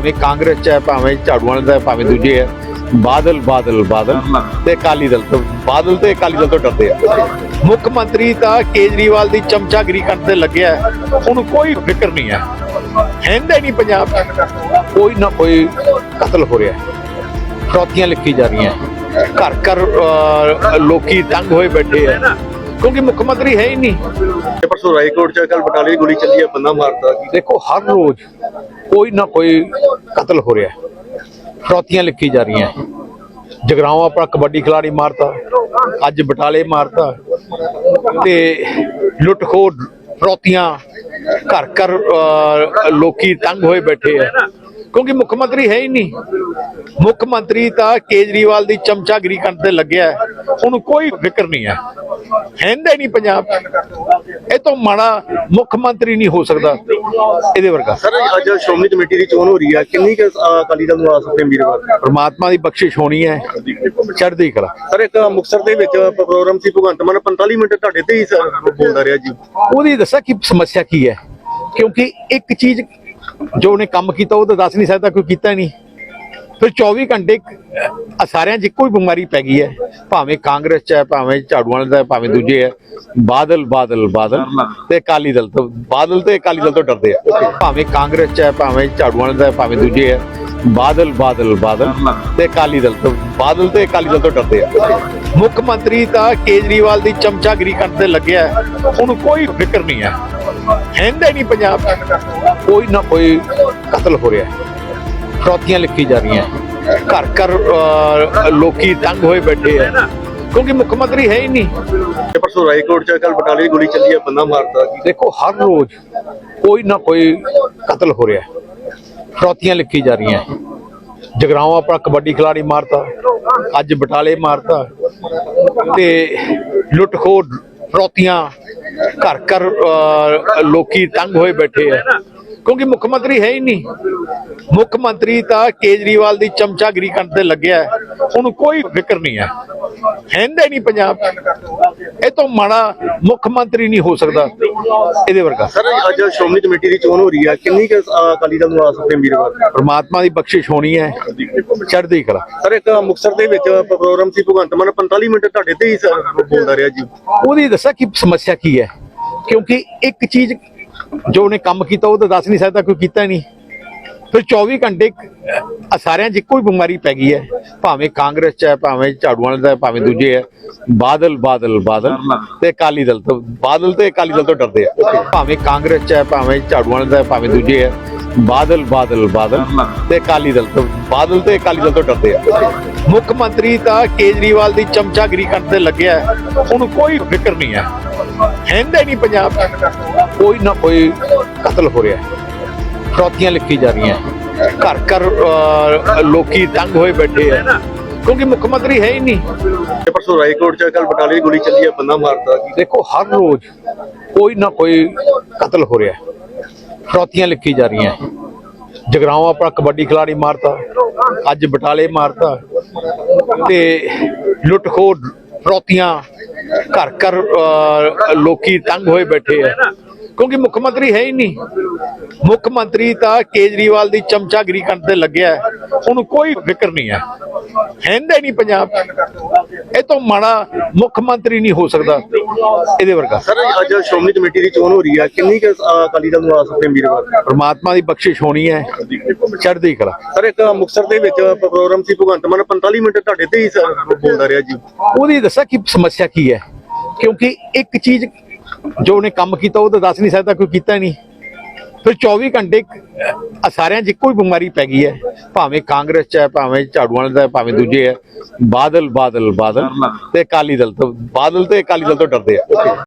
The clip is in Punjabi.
ਭਾਵੇਂ ਕਾਂਗਰਸ ਚ ਹੈ ਭਾਵੇਂ ਝਾੜੂ ਵਾਲੇ ਦਾ ਹੈ, ਭਾਵੇਂ ਦੂਜੇ ਹੈ। ਬਾਦਲ ਬਾਦਲ ਬਾਦਲ। ਤੇ ਅਕਾਲੀ ਦਲ ਤੋਂ ਬਾਦਲ ਤੇ ਅਕਾਲੀ ਦਲ ਤੋਂ ਡਰਦੇ ਆ। ਮੁੱਖ ਮੰਤਰੀ ਤਾਂ ਕੇਜਰੀਵਾਲ ਦੀ ਚਮਚਾਗਰੀ ਕਰਨ ਤੇ ਲੱਗਿਆ ਹੈ। ਉਹਨੂੰ ਕੋਈ ਫਿਕਰ ਨਹੀਂ ਹੈ। ਹੈਂਦਾ ਹੀ ਨਹੀਂ ਪੰਜਾਬ 'ਚ। ਕੋਈ ਨਾ ਕੋਈ ਕਤਲ ਹੋ ਰਿਹਾ ਹੈ। ਫਰੋਤੀਆਂ ਲਿਖੀ ਜਾ ਰਹੀਆਂ ਘਰ ਘਰ ਅਹ, ਲੋਕੀ ਤੰਗ ਹੋਏ ਬੈਠੇ ਆ ਕਿਉਂਕਿ ਮੁੱਖ ਮੰਤਰੀ ਹੈ ਹੀ ਨਹੀਂ। ਪਰਸੋਂ ਰਾਏਕੋਟ ਚ ਕੱਲ ਬਟਾਲੇ ਦੀ ਗੋਲੀ ਚੱਲੀ ਹੈ ਬੰਦਾ ਮਾਰਤਾ। ਦੇਖੋ ਹਰ ਰੋਜ਼ ਕੋਈ ਨਾ ਕੋਈ ਕਤਲ ਹੋ ਰਿਹਾ ਫਰੋਤੀਆਂ ਲਿਖੀ ਜਾ ਰਹੀਆਂ ਜਗਰਾਉਂ ਆਪਣਾ ਕਬੱਡੀ ਖਿਲਾੜੀ ਮਾਰਤਾ। ਅੱਜ ਬਟਾਲੇ ਮਾਰਤਾ। ਤੇ ਲੁੱਟ ਖੋਹ ਫਰੋਤੀਆਂ ਘਰ ਘਰ ਅਹ, ਲੋਕੀ ਤੰਗ ਹੋਏ ਬੈਠੇ ਆ ਕਿਉਂਕਿ ਮੁੱਖ ਮੰਤਰੀ ਹੈ ਹੀ ਨਹੀਂ। ਮੁੱਖ ਮੰਤਰੀ ਤਾਂ ਕੇਜਰੀਵਾਲ ਦੀ ਚਮਚਾਗਰੀ ਕਰਨ ਤੇ ਲੱਗਿਆ। ਉਹਨੂੰ ਕੋਈ ਫਿਕਰ ਨਹੀਂ ਹੈ। ਹੈਂਦਾ ਨਹੀਂ ਪੰਜਾਬ। ਇਹ ਤੋਂ ਮਾੜਾ ਮੁੱਖ ਮੰਤਰੀ ਨਹੀਂ ਹੋ ਸਕਦਾ। ਇਹਦੇ ਵਰਗਾ। ਸਰ ਅੱਜ ਸ਼੍ਰੋਮਣੀ ਕਮੇਟੀ ਦੀ ਚੋਣ ਹੋ ਰਹੀ ਹੈ। ਕਿੰਨੀ ਕੁ ਅਕਾਲੀ ਦਲ ਨੂੰ ਆ ਸਕਦੇ ਪਰਮਾਤਮਾ ਦੀ ਬਖਸ਼ਿਸ਼ ਹੋਣੀ ਹੈ। ਚੜ੍ਹਦੀ ਕਲਾ। ਸਰ ਇੱਕ ਮੁਕਤਸਰ ਦੇ ਵਿੱਚ ਪ੍ਰੋਗਰਾਮ ਸੀ ਭਗਵੰਤ ਮਾਨ। 45 ਮਿੰਟ ਤੁਹਾਡੇ ਤੇ ਹੀ ਬੋਲਦਾ ਰਿਹਾ ਜੀ। ਉਹਦੀ ਦੱਸਾਂ ਕਿ ਸਮੱਸਿਆ ਕੀ ਹੈ? ਕਿਉਂਕਿ ਇੱਕ ਚੀਜ਼ ਜੋ ਉਹਨੇ ਕੰਮ ਕੀਤਾ, ਉਹ ਤਾਂ ਦੱਸ ਨਹੀਂ ਸਕਦਾ, ਕੋਈ ਕੀਤਾ ਨਹੀਂ। ਫਿਰ 24 ਘੰਟੇ ਸਾਰਿਆਂ 'ਚ ਇੱਕੋ ਹੀ ਬਿਮਾਰੀ ਪੈ ਗਈ ਹੈ। ਭਾਵੇਂ ਕਾਂਗਰਸ 'ਚ ਹੈ, ਭਾਵੇਂ ਝਾੜੂ ਵਾਲੇ ਦਾ ਭਾਵੇਂ ਦੂਜੇ ਹੈ। ਬਾਦਲ ਬਾਦਲ ਬਾਦਲ ਤੇ ਅਕਾਲੀ ਦਲ ਤੋਂ, ਬਾਦਲ ਤੇ ਅਕਾਲੀ ਦਲ ਤੋਂ ਡਰਦੇ ਆ। ਭਾਵੇਂ ਕਾਂਗਰਸ 'ਚ ਹੈ, ਭਾਵੇਂ ਝਾੜੂ ਵਾਲੇ ਦਾ ਭਾਵੇਂ ਦੂਜੇ ਹੈ। ਬਾਦਲ ਬਾਦਲ ਬਾਦਲ ਤੇ ਅਕਾਲੀ ਦਲ ਤੋਂ, ਬਾਦਲ ਤੇ ਅਕਾਲੀ ਦਲ ਤੋਂ ਡਰਦੇ ਆ। ਮੁੱਖ ਮੰਤਰੀ ਤਾਂ ਕੇਜਰੀਵਾਲ ਦੀ ਚਮਚਾਗਰੀ ਕਰਨ ਤੇ ਲੱਗਿਆ ਉਹਨੂੰ ਕੋਈ ਫਿਕਰ ਨਹੀਂ ਹੈ। ਹੈਂਦਾ ਨਹੀਂ ਪੰਜਾਬ। ਕੋਈ ਨਾ ਕੋਈ ਕਤਲ ਹੋ ਰਿਹਾ ਹੈ। ਫਰੋਤੀਆਂ ਲਿਖੀ ਜਾ ਰਹੀਆਂ ਘਰ ਘਰ ਲੋਕੀ ਤੰਗ ਹੋਏ ਬੈਠੇ ਆ ਕਿਉਂਕਿ ਮੁੱਖ ਮੰਤਰੀ ਹੈ ਹੀ ਨਹੀਂ। ਪਰਸੋਂ ਰਾਏਕੋਟ ਚ ਕੱਲ ਬਟਾਲੇ ਦੀ ਗੋਲੀ ਚੱਲੀ ਹੈ ਬੰਦਾ ਮਾਰਤਾ ਦੇਖੋ ਹਰ ਰੋਜ਼ ਕੋਈ ਨਾ ਕੋਈ ਕਤਲ ਹੋ ਰਿਹਾ ਹੈ। ਫਰੋਤੀਆਂ ਲਿਖੀ ਜਾ ਰਹੀਆਂ ਜਗਰਾਉਂ ਆਪਣਾ ਕਬੱਡੀ ਖਿਲਾੜੀ ਮਾਰਤਾ। ਅੱਜ ਬਟਾਲੇ ਮਾਰਤਾ। ਤੇ ਲੁੱਟ ਖੋਹ ਫਰੋਤੀਆਂ ਘਰ ਘਰ ਲੋਕੀ ਤੰਗ ਹੋਏ ਬੈਠੇ ਆ ਕਿਉਂਕਿ ਮੁੱਖ ਮੰਤਰੀ ਹੈ ਹੀ ਨਹੀਂ। ਮੁੱਖ ਮੰਤਰੀ ਤਾਂ ਕੇਜਰੀਵਾਲ ਦੀ ਚਮਚਾਗਰੀ ਕਰਨ ਤੇ ਲੱਗਿਆ। ਉਹਨੂੰ ਕੋਈ ਫਿਕਰ ਨਹੀਂ ਹੈ। ਹੈਂਦਾ ਹੀ ਨਹੀਂ ਪੰਜਾਬ। ਇਹ ਤੋਂ ਮਾੜਾ ਮੁੱਖ ਮੰਤਰੀ ਨਹੀਂ ਹੋ ਸਕਦਾ। ਇਹਦੇ ਵਰਗਾ। ਸਰ ਅੱਜ ਸ਼੍ਰੋਮਣੀ ਕਮੇਟੀ ਦੀ ਚੋਣ ਹੋ ਰਹੀ ਹੈ। ਕਿੰਨੀ ਕੁ ਅਕਾਲੀ ਦਲ ਨੂੰ ਆ ਸਕਦੇ ਉਮੀਦਵਾਰ ਪਰਮਾਤਮਾ ਦੀ ਬਖਸ਼ਿਸ਼ ਹੋਣੀ ਹੈ। ਚੜ੍ਹਦੀ ਕਲਾ। ਸਰ ਇੱਕ ਮੁਕਤਸਰ ਦੇ ਵਿੱਚ ਪ੍ਰੋਗਰਾਮ ਸੀ ਭਗਵੰਤ ਮਾਨ। 45 ਮਿੰਟ ਤੁਹਾਡੇ ਤੇ ਹੀ ਸਰ ਬੋਲਦਾ ਰਿਹਾ ਜੀ। ਉਹਦੀ ਦੱਸਾਂ ਕਿ ਸਮੱਸਿਆ ਕੀ ਹੈ? ਕਿਉਂਕਿ ਇੱਕ ਚੀਜ਼ ਜੋ ਉਹਨੇ ਕੰਮ ਕੀਤਾ ਉਹ ਤਾਂ ਦੱਸ ਨਹੀਂ ਸਕਦਾ ਕੋਈ ਕੀਤਾ ਨਹੀਂ। ਫਿਰ 24 ਘੰਟੇ ਸਾਰਿਆਂ 'ਚ ਇੱਕੋ ਹੀ ਬਿਮਾਰੀ ਪੈ ਗਈ ਹੈ। ਭਾਵੇਂ ਕਾਂਗਰਸ 'ਚ ਹੈ ਭਾਵੇਂ ਝਾੜੂ ਵਾਲੇ ਦਾ ਭਾਵੇਂ ਦੂਜੇ ਹੈ। ਬਾਦਲ ਬਾਦਲ ਬਾਦਲ ਤੇ ਅਕਾਲੀ ਦਲ ਤੋਂ ਬਾਦਲ ਤੇ ਅਕਾਲੀ ਦਲ ਤੋਂ ਡਰਦੇ ਆ। ਭਾਵੇਂ ਕਾਂਗਰਸ 'ਚ ਹੈ ਭਾਵੇਂ ਝਾੜੂ ਵਾਲੇ ਦਾ ਭਾਵੇਂ ਦੂਜੇ ਹੈ। ਬਾਦਲ ਬਾਦਲ ਬਾਦਲ ਤੇ ਅਕਾਲੀ ਦਲ ਤੋਂ ਬਾਦਲ ਤੇ ਅਕਾਲੀ ਦਲ ਤੋਂ ਡਰਦੇ ਆ। ਮੁੱਖ ਮੰਤਰੀ ਤਾਂ ਕੇਜਰੀਵਾਲ ਦੀ ਚਮਚਾਗਰੀ ਕਰਨ ਤੇ ਲੱਗਿਆ। ਉਹਨੂੰ ਕੋਈ ਫਿਕਰ ਨਹੀਂ ਹੈ। ਹੈਂਦਾ ਨਹੀਂ ਪੰਜਾਬ। ਕੋਈ ਨਾ ਕੋਈ ਕਤਲ ਹੋ ਰਿਹਾ ਹੈ। ਫਰੋਤੀਆਂ ਲਿਖੀ ਜਾ ਰਹੀਆਂ ਘਰ ਘਰ ਲੋਕੀ ਤੰਗ ਹੋਏ ਬੈਠੇ ਆ ਕਿਉਂਕਿ ਮੁੱਖ ਮੰਤਰੀ ਹੈ ਹੀ ਨਹੀਂ। ਪਰਸੋਂ ਰਾਏਕੋਟ ਚ ਕੱਲ ਬਟਾਲੇ ਦੀ ਗੋਲੀ ਚੱਲੀ ਹੈ ਬੰਦਾ ਮਾਰਤਾ ਦੇਖੋ ਹਰ ਰੋਜ਼ ਕੋਈ ਨਾ ਕੋਈ ਕਤਲ ਹੋ ਰਿਹਾ ਹੈ। ਫਰੋਤੀਆਂ ਲਿਖੀ ਜਾ ਰਹੀਆਂ। ਜਗਰਾਉਂ ਆਪਣਾ ਕਬੱਡੀ ਖਿਲਾੜੀ ਮਾਰਤਾ, ਅੱਜ ਬਟਾਲੇ ਮਾਰਤਾ ਤੇ ਲੁੱਟ ਖੋਹ ਫਰੋਤੀਆਂ ਘਰ ਘਰ ਲੋਕੀ ਤੰਗ ਹੋਏ ਬੈਠੇ ਆ। ਕਿਉਂਕਿ ਮੁੱਖ ਮੰਤਰੀ ਹੈ ਹੀ ਨਹੀਂ। ਮੁੱਖ ਮੰਤਰੀ ਤਾਂ ਕੇਜਰੀਵਾਲ ਦੀ ਚਮਚਾਗਰੀ ਕਰਨ ਤੇ ਲੱਗਿਆ। ਉਹਨੂੰ ਕੋਈ ਫਿਕਰ ਨਹੀਂ ਹੈ। ਹੈਂਦਾ ਹੀ ਨਹੀਂ ਪੰਜਾਬ। ਇਹ ਤੋਂ ਮਾੜਾ ਮੁੱਖ ਮੰਤਰੀ ਨਹੀਂ ਹੋ ਸਕਦਾ ਇਹਦੇ ਵਰਗਾ। ਸਰ ਅੱਜ ਸ਼੍ਰੋਮਣੀ ਕਮੇਟੀ ਦੀ ਚੋਣ ਹੋ ਰਹੀ ਹੈ। ਕਿੰਨੀ ਕੁ ਅਕਾਲੀ ਦਲ ਨੂੰ ਆ ਸਕਦੇ ਉਮੀਦਵਾਰ ਪਰਮਾਤਮਾ ਦੀ ਬਖਸ਼ਿਸ਼ ਹੋਣੀ ਹੈ। ਚੜ੍ਹਦੀ ਕਲਾ। ਸਰ ਇੱਕ ਮੁਕਤਸਰ ਦੇ ਵਿੱਚ ਪ੍ਰੋਗਰਾਮ ਸੀ ਭਗਵੰਤ ਮਾਨ। 45 ਮਿੰਟ ਤੁਹਾਡੇ ਤੇ ਹੀ ਬੋਲਦਾ ਰਿਹਾ ਜੀ। ਉਹਦੀ ਦੱਸਾਂ ਕਿ ਸਮੱਸਿਆ ਕੀ ਹੈ? ਕਿਉਂਕਿ ਇੱਕ ਚੀਜ਼ ਜੋ ਉਹਨੇ ਕੰਮ ਕੀਤਾ ਉਹ ਤਾਂ ਦੱਸ ਨਹੀਂ ਸਕਦਾ ਕੋਈ ਕੀਤਾ ਨਹੀਂ। ਫਿਰ 24 ਘੰਟੇ ਸਾਰਿਆਂ 'ਚ ਇੱਕੋ ਹੀ ਬਿਮਾਰੀ ਪੈ ਗਈ ਹੈ। ਭਾਵੇਂ ਕਾਂਗਰਸ 'ਚ ਹੈ ਭਾਵੇਂ ਝਾੜੂ ਵਾਲੇ ਦਾ ਭਾਵੇਂ ਦੂਜੇ ਹੈ। ਬਾਦਲ ਬਾਦਲ ਬਾਦਲ। ਤੇ ਅਕਾਲੀ ਦਲ ਤੋਂ ਬਾਦਲ ਤੇ ਅਕਾਲੀ ਦਲ ਤੋਂ ਡਰਦੇ ਆ।